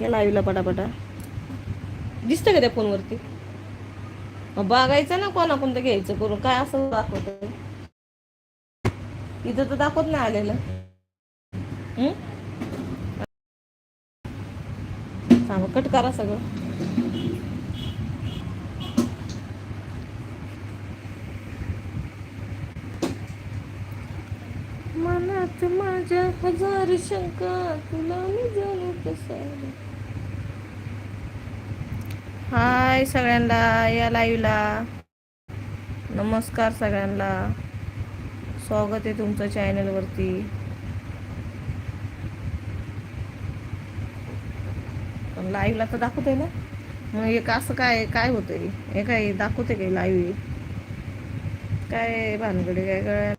या लाईव्हला पटापटा. दिसतं का त्या फोनवरती? मग बघायचं ना कोणा कोणतं घ्यायचं करून. काय असं दाखवत इथं तर दाखवत नाही आलेलं. हं? कट करा सगळं. मनात माझ्या हजार शंका तुला मी जाणू कसं हाय सगळ्यांना या लाईव्हला नमस्कार सगळ्यांना. स्वागत आहे तुमचं चॅनलवरती पण लाईव्हला तर दाखवते ना? मग एक असं काय काय होतंय? हे काय दाखवते काय लाईव्ह काय भानगडी काय काय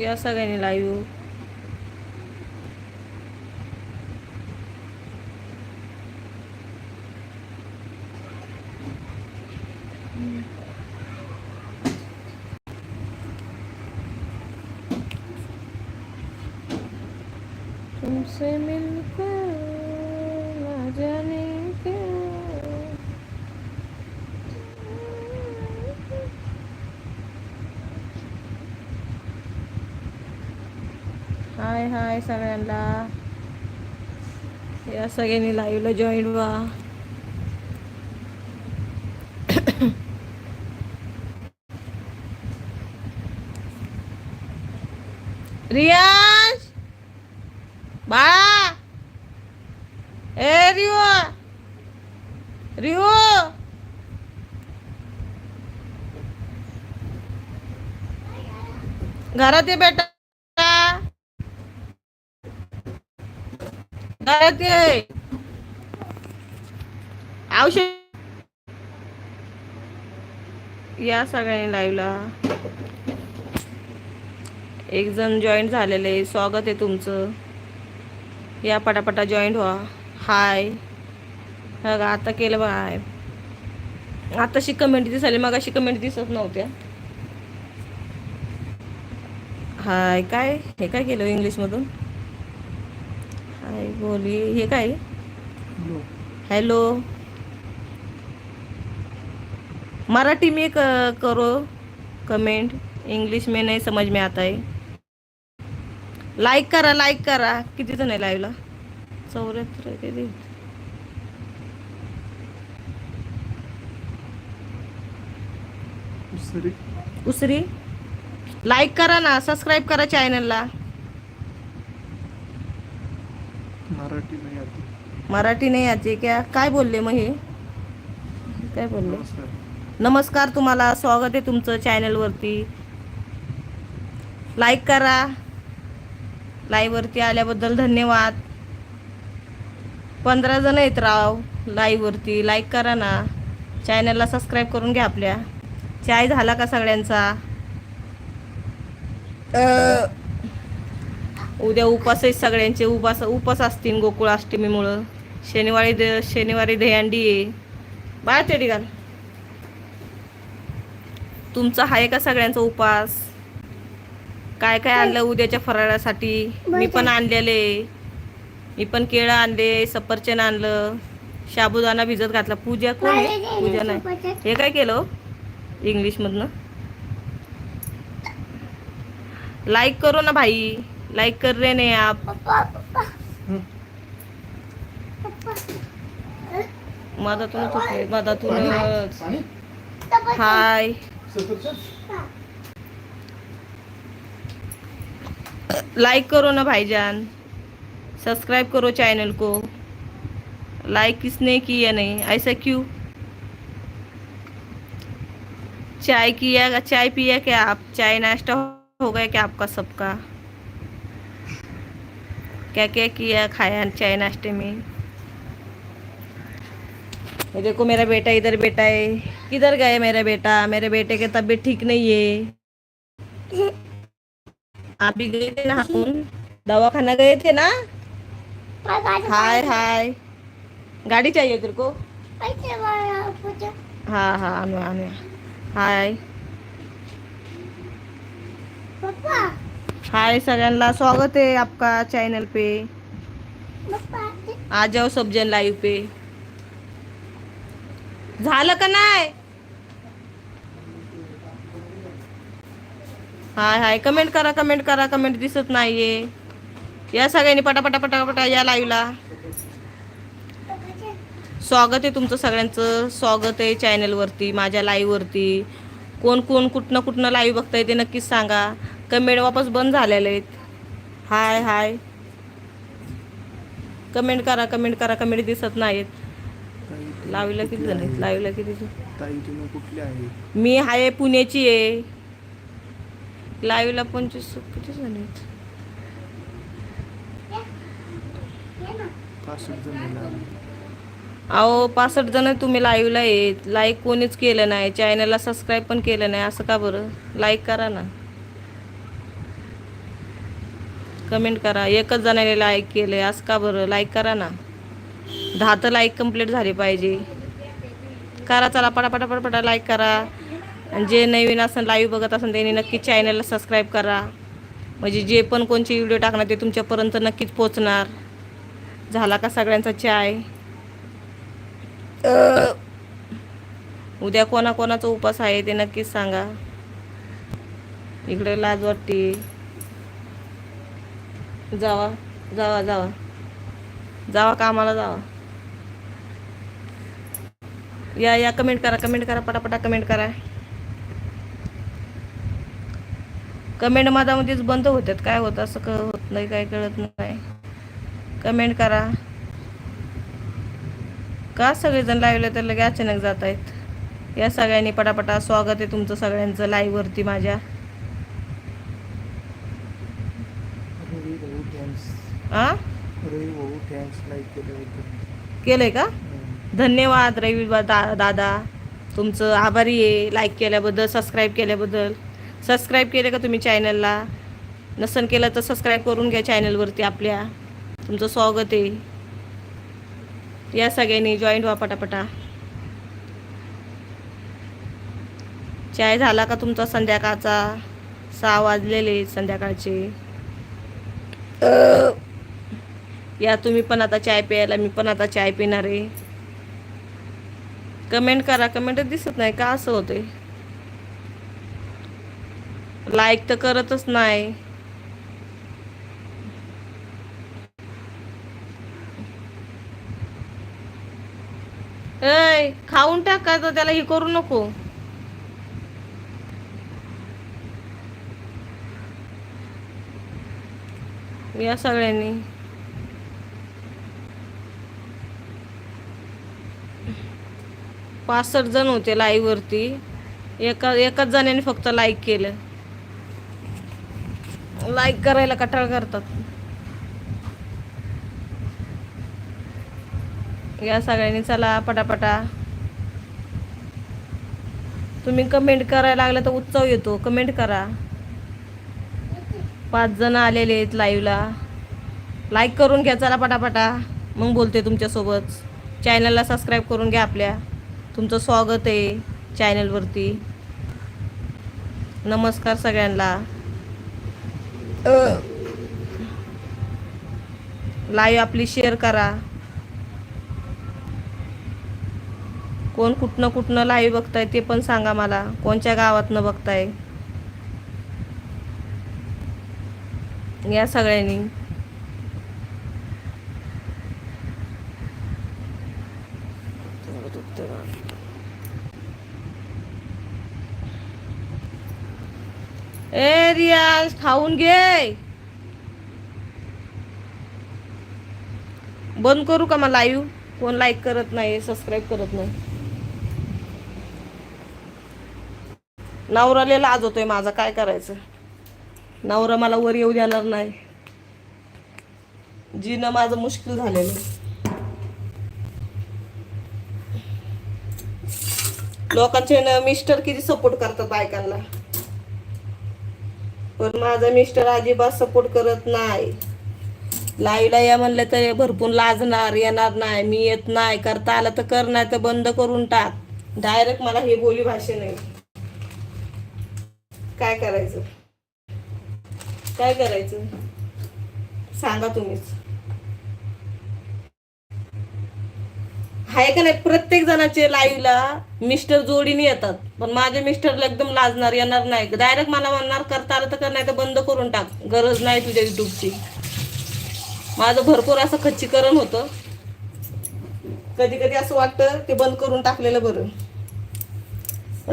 या सगळ्यांनी लाईव्ह तुमसे मिलकर ना जाने क्यों हाय हाय सगळ्यांना. या सगळ्यांनी लाईव्हला जॉईन व्हा. रियाज! बाळा! ए रिओ! रिओ! घरात ये बेटा. घरात औषध या सगळ्यांनी लाईव्हला एक जण जॉईन झालेले स्वागत आहे तुमचं. या पटापटा जॉईंट व्हा. हाय बघा आता केलं बघा. हाय आताशी कमेंट दिसाली मग अशी कमेंट दिसत नव्हत्या. हाय काय? हे काय केलं इंग्लिशमधून? हाय बोली हे काय? हेलो. मराठी में करो कमेंट. इंग्लिश में नहीं समझ में आता है लाईक करा लाईक करा. किती जण आहे लाईव्हला चौऱ्याहत्तर किती? दुसरी उसरी? लाईक करा ना सबस्क्राईब करा चॅनलला मराठी नाही आती मराठी नाही आते क्या? काय बोलले मग हे? काय बोलले? नमस्कार नमस्कार तुम्हाला स्वागत आहे तुमचं चॅनलवरती लाईक करा. लाईव्हवरती आल्याबद्दल धन्यवाद. पंधरा जण आहेत राव लाईव्हवरती लाईक करा ना. चॅनलला सबस्क्राईब करून घ्या आपल्या. चाय झाला का सगळ्यांचा? अ, उद्या उपास आहेत सगळ्यांचे. उपास उपास असतील गोकुळाष्टमीमुळं. शनिवारी द शनिवारी दहीहंडी आहे. बाय ते घाल तुमचा आहे का सगळ्यांचा उपास काय काय आणलं उद्याच्या फराळासाठी? मी पण आणलेले. मी पण केळं आणले सफरचंद आणलं साबुदाणा भिजत घातला. पूजा कोण? आहे पूजा नाही. हे काय केलं इंग्लिश मधनं लाईक करो ना भाई. लाईक कर रहे ने आप? मधातूनच उठले मधातूनच हाय लाइक करो ना भाईजान। सब्सक्राइब करो चैनल को। लाइक किसने किया नहीं? ऐसा क्यों? चाय किया चाय पिया क्या आप? चाय नाश्ता हो गया क्या आपका सबका? क्या क्या किया खाया चाय नाश्ते में? ये देखो मेरा बेटा इधर बेटा है। किधर गए मेरा बेटा? मेरे बेटे की तबीयत ठीक नहीं है। आप भी गए थे ना हम दवाखाना गए थे ना? हाय हाय। गाड़ी चाहिए तेरे को? हाँ हाँ हाय। आणूया हाय सगळ्यांना स्वागत है आपका चैनल पे. आ जाओ सब जन लाईव्ह पे. झालं का नाही? Hi hi. कमेंट करा कमेंट करा. कमेंट दिसत नाहीये. या सगळ्यांनी पटापटा पटापटा या लाईव्हला स्वागत आहे तुमचं सगळ्यांचं. स्वागत आहे चॅनलवरती माझ्या लाईव्हवरती कोण कोण कुठनं कुठनं लाईव्ह बघताय ते नक्कीच सांगा. कमेंट वापस बंद झालेले आहेत. Hi hi. कमेंट करा कमेंट करा कमेंट दिसत नाहीत. लाईव्हला किती जण आहेत? आहे? लाईव्हला किती जण? कुठले आहे? मी आहे पुण्याची आहे. लाईव्हला पंचवीस किती जण आहेत. अहो पासष्ट जण तुम्ही लाईव्हला आहेत. लाईक कोणीच केलं नाही. चॅनलला सबस्क्राईब पण केलं नाही. असं का बरं? लाईक करा ना. कमेंट करा. एकच जणाने लाईक केले असं का बरं? लाईक करा ना. दहा तर लाईक कंप्लीट झाली पाहिजे. करा चला पटापटा पटापटा लाईक करा. आणि जे नवीन असेल लाईव्ह बघत असेल त्यांनी नक्कीच चॅनलला सबस्क्राईब करा. म्हणजे जे पण कोणचे व्हिडिओ टाकणार ते तुमच्यापर्यंत नक्कीच पोचणार झाला का सगळ्यांचा चाय? उद्या कोणाकोणाचा उपास आहे ते नक्कीच सांगा. इकडे लाज वाटते. जावा जावा जावा. जावा कामाला जावा. या या कमेंट करा कमेंट करा पटापटा कमेंट करा. कमेंट मधामध्येच बंद होतात. काय होत असं क होत नाही काय कळत नाही. कमेंट करा. का सगळेजण लाईव्हला तर लगे अचानक जात आहेत या सगळ्यांनी पटापटा स्वागत आहे तुमचं सगळ्यांचं लाईव्हवरती माझ्या. आ? केलंय का. धन्यवाद रवी दा दादा. तुमचं आभारी आहे. लाईक केल्याबद्दल सबस्क्राईब केल्याबद्दल. सबस्क्राईब केले का तुम्ही चॅनलला नसन केलं तर सबस्क्राईब करून घ्या चॅनलवरती आपल्या. तुमचं स्वागत आहे. या सगळ्यांनी जॉईंट व्हा पटापटा. चाय झाला का तुमचा संध्याकाळचा? सहा वाजलेले संध्याकाळचे. या तुम्ही पण आता चाय प्यायला मी पण आता चाय पिणार आहे. कमेंट करा कमेंटच दिसत नाही का असं होतंय? लाईक तर करतच नाही. ऐ खाऊन टाका तर त्याला हे करू नको. या सगळ्यांनी. पासष्ट जण होते लाईववरती एका एकाच जणाने फक्त लाईक केलं. लाईक करायला कटाळ करतात. या सगळ्यांनी चला पटापटा. तुम्ही कमेंट करायला लागला तर उत्सव येतो. कमेंट करा. पाच जण आलेले आहेत लाईव्हला लाईक करून घ्या चला पटापटा. मग बोलते तुमच्यासोबत. चॅनलला सबस्क्राईब करून घ्या आपल्या. तुमचं स्वागत आहे चॅनलवरती. नमस्कार सगळ्यांना. लाईव्ह आपली शेअर करा. कोण कुठनं कुठनं लाईव्ह बघताय ते पण सांगा मला. कोणत्या गावातनं बघताय? या सगळ्यांनी. आज खाऊन घे. बंद करू का मला लाईव्ह कोण लाईक करत नाही सबस्क्राईब करत नाही. नवराला लाज होतोय माझा काय करायचं? नवरा मला वर येऊ देणार नाही. जीनं माझं मुश्किल झालेलं. लोकांचे ना मिस्टर किती सपोर्ट करतात बायकांना. पण माझा मिस्टर अजिबात सपोर्ट करत नाही. लाईला या म्हणलं तर भरपूर लाजणार येणार नाही मी येत नाही करता आलं तर कर नाही तर बंद करून टाक. डायरेक्ट मला हे बोली भाषा नाही काय करायचं? काय करायचं? सांगा तुम्हीच. आहे का नाही? प्रत्येक जणाचे लाईव्हला मिस्टर जोडीने येतात. पण माझे मिस्टरला एकदम लाजणार येणार नाही. डायरेक्ट मला म्हणणार करता आलं तर कर नाही तर बंद करून टाक. गरज नाही तुझ्या युट्यूबची माझं भरपूर असं खच्चीकरण होतं. कधी कधी असं वाटतं ते बंद करून टाकलेलं बरं.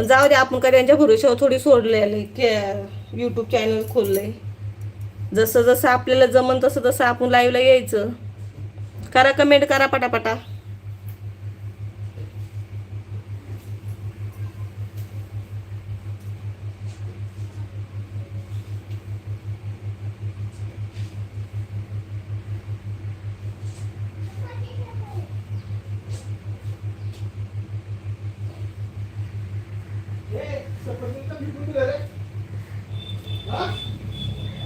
जाऊ दे आपण का त्यांच्या भरोश्यावर थोडी सोडलेलं की यूट्यूब चॅनल खोलले जसं जसं आपल्याला जमन तसं तसं आपण लाईव्हला यायचं. करा कमेंट करा पटापटा.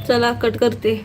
चला कट करते.